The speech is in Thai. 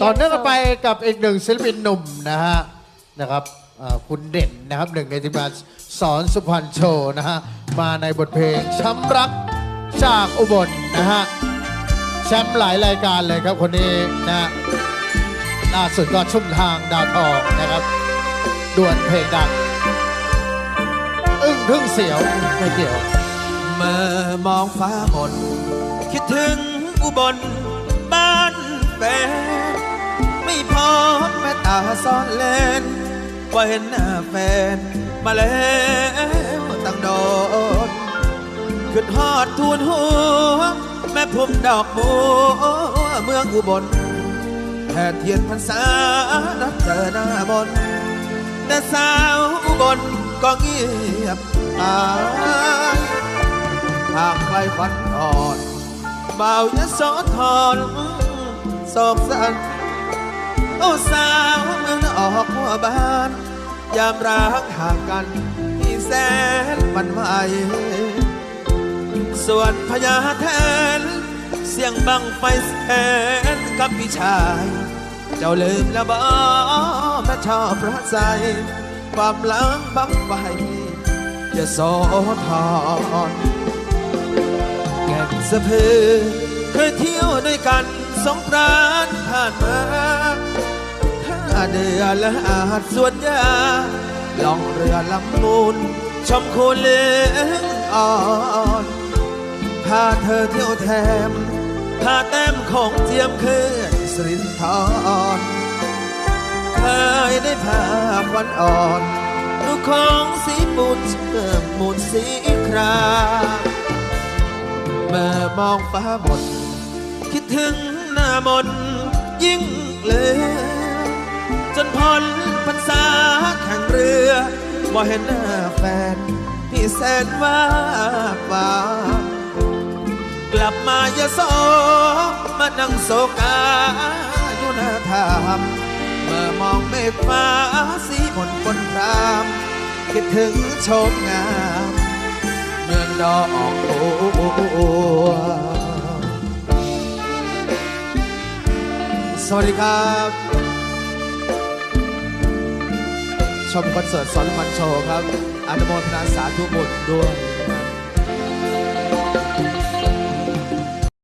ต่อเนื่องกันไปกับอีกหนึ่งศิลปินหนุ่มนะฮะนะครับเอ่อคุณเด่นนะครับหนึ่งในทีมงานสอนสุพรรณโชว์นะฮะมาในบทเพลงช้ำรักจากอุบลนะฮะแชมป์หลายรายการเลยครับคนนี้นะฮะล่าสุดก็ชุ่มทางดาวทองนะครับดวลเพลงดังอึ้งทึ่งเสียวไม่เกี่ยว เมื่อมองฟ้าหมดคิดถึงอุบลบ้านแฟนไม่พอแม่ตา ซ่อนเล่นว่าเห็นหน้าแฟน มาแล้วตั้งโดนขึ้นฮอดทูนหัวแม่พุ่มดอกบัวเมืองอุบลแทนเทียนพรรษานัดเจอหน้าบน แต่สาวอุบลก็เงียบหายทางไกลฝันอ่อนบ่าวยโสธรโศกสันโอ้สาว องออกหัวบ้าน ยามรักห่างกันที่แสนหวันไหวส่วนพญาแทน เสียงบังไฟแสนกับพี่ชาย เจ้าลืมแล้วบ่แม่ชอบพระใจความหลังบังไฟจะโสธรแก่นสะพือเคยเที่ยวด้วยกันสงกรานต์ผ่านมา เดือและอาจสวนยาล่องเรือลำมูล ชมโคเลืองอ่อนพาเธอเที่ยวแถมพาแต้มของเจียมคืนสรินทรเคยได้ภาพวันอ่อนดูของสีปูนเชื่อมมูลสีครามเมื่อมองฟ้าหมด คิดถึงหน้ามนต์ยิ่งเลือ บ่เห็นหน้าแฟนที่แสนว่าฟ้ากลับมายาโสมานั่งโศกาอยู่หน้าทามเมื่อมองเมฆฟ้าสีมนปนพราม คิดถึงโชมงามเมืองดอกบัวสวัสดีครับ ชมคอนเสิร์ตสอนมันโชว์ครับอนุโมทนาสาธุบุญด้วย